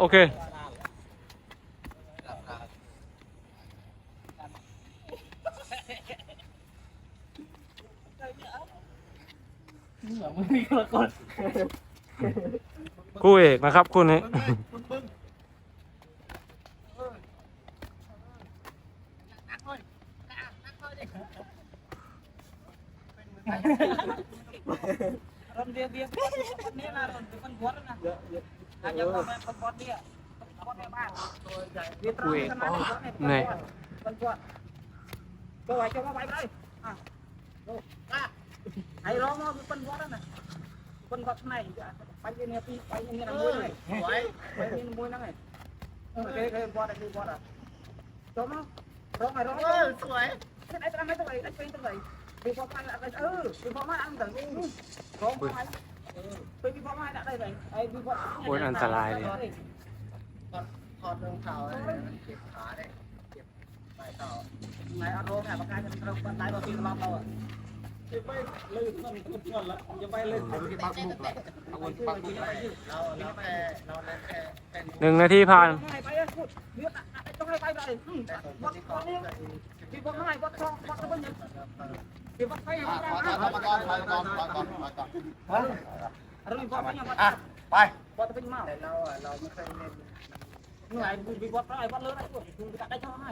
โอเคคู่เอกนะครับคู่นี้่ Ui, dạ, dạ, dạ, à. này. Vâng, à. Hãy lo mà phân vót đó này. Phân vót này, bánh bên này, bánh bên này muối này. Ừ. muối ờ, này. Cái cái vót này, cái vót này. Đó mà. Đó mà đó. Ừ, Cái này tao mấy tao vậy, tao vậy. Đi qua mai lại ừ, đi qua mai ăn thử. Ừ. Có โค้ยอันตรายเลยถอดรองเท้าอะไรเจ็บขาเลยเจ็บไเต่อไหนเอารค่ะประกาศจะเราตายบ่ปีนมาเราอ่ะจะไปลื่นมันขึ้นชนละจะไปลื่นปักบุกละเอาคปักบุกลเราเราแค่เแค่หนึ่งนาทีผ่านต้องให้ไปเลยวัดตอนนี่ที่ผมให้วัดทองวัดเะบนยังไปบอลจะเป็นมากแต่เราอ่ะเราไม่เคยเล่นเมื่อไหร่มีบอลอะไรบอลเลิศอะไรบอลคุณจะได้เท่าไหร่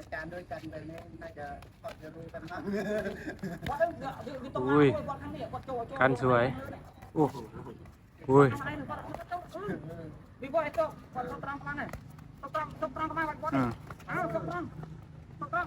อาจารย์ด้วยกันไปนี่น่าจะพอจะรู้กันบ้างอุ้ยกันสวยโอ้โหอุ้ยบีบอยตัวบอลตรงกลางเนี่ยตรงกลางตรงกลางประมาณบอลเนี่ยตรงกลางตรงกลาง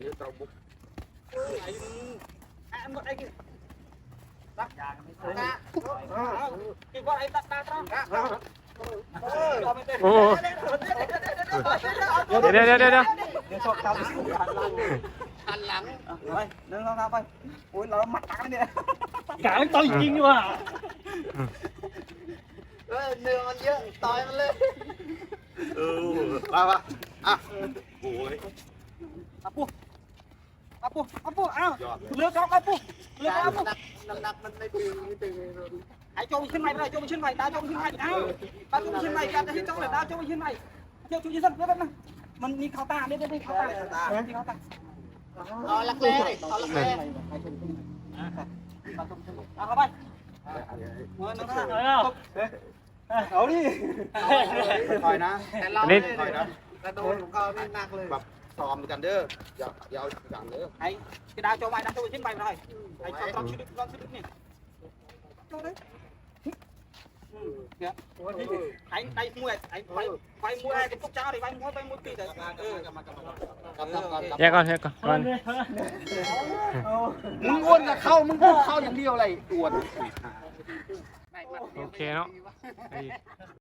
nếu tao bút em một anh tắt cả cái vợ anh tắt ta tao đi đi đi đi đi เดี๋ยวชอบทำหันหลังหันหลังไปเดินลองทำไปโอ้ยเราหมัดกันเนี่ยกาต่อยจริงว่ะเออเนื้อมันเยอะต่อยมันเลยเออมาปะอ่ะโอ้ยอ่ะปุ๊บอาปูอาปูอ้าวเลือกเอเอาปูเลือกองอาปุูหนักมันไม่ตึงไม่ตึงไอ้โจมขึ้นใหม่เลยโจมขึ้นใหม่ตาโจมขึ้นใหม่อ้าวตาโจมขึ้นใหม่การจะให้โจมเลยตาโจมขึ้นใหม่เจ้าชูยิ่งสั้นเพื่านนะมันมีเขาตาจมขึดนไม่เขาตามีเขาตาเอาลักเล่เอาลักเล่เอาเข้าไปเอาดิคอยนะแต่เราคอยนะกระโดดของเขามหนักเลยซ้อมกันเด้ออย่าอย่าเอาอย่างเด้อไอ้กระดาษจะไว้น้ำตัวชิ้นใบมา่ลยไอ้ซ้อมชุ้นี้ซ้อมชุดนี้เนี่ยจบเลยไอ้ไอ้มวยไอ้ไปไฟมวยกับพวกเจ้าเลยไฟมวยไปมวยปีเลยเออเฮ้ก่อนเฮ้ก่อนมึงอ้วนจะเข้ามึงพูดเข้าอย่างเดียวอะไรอ้วนโอเคเนาะ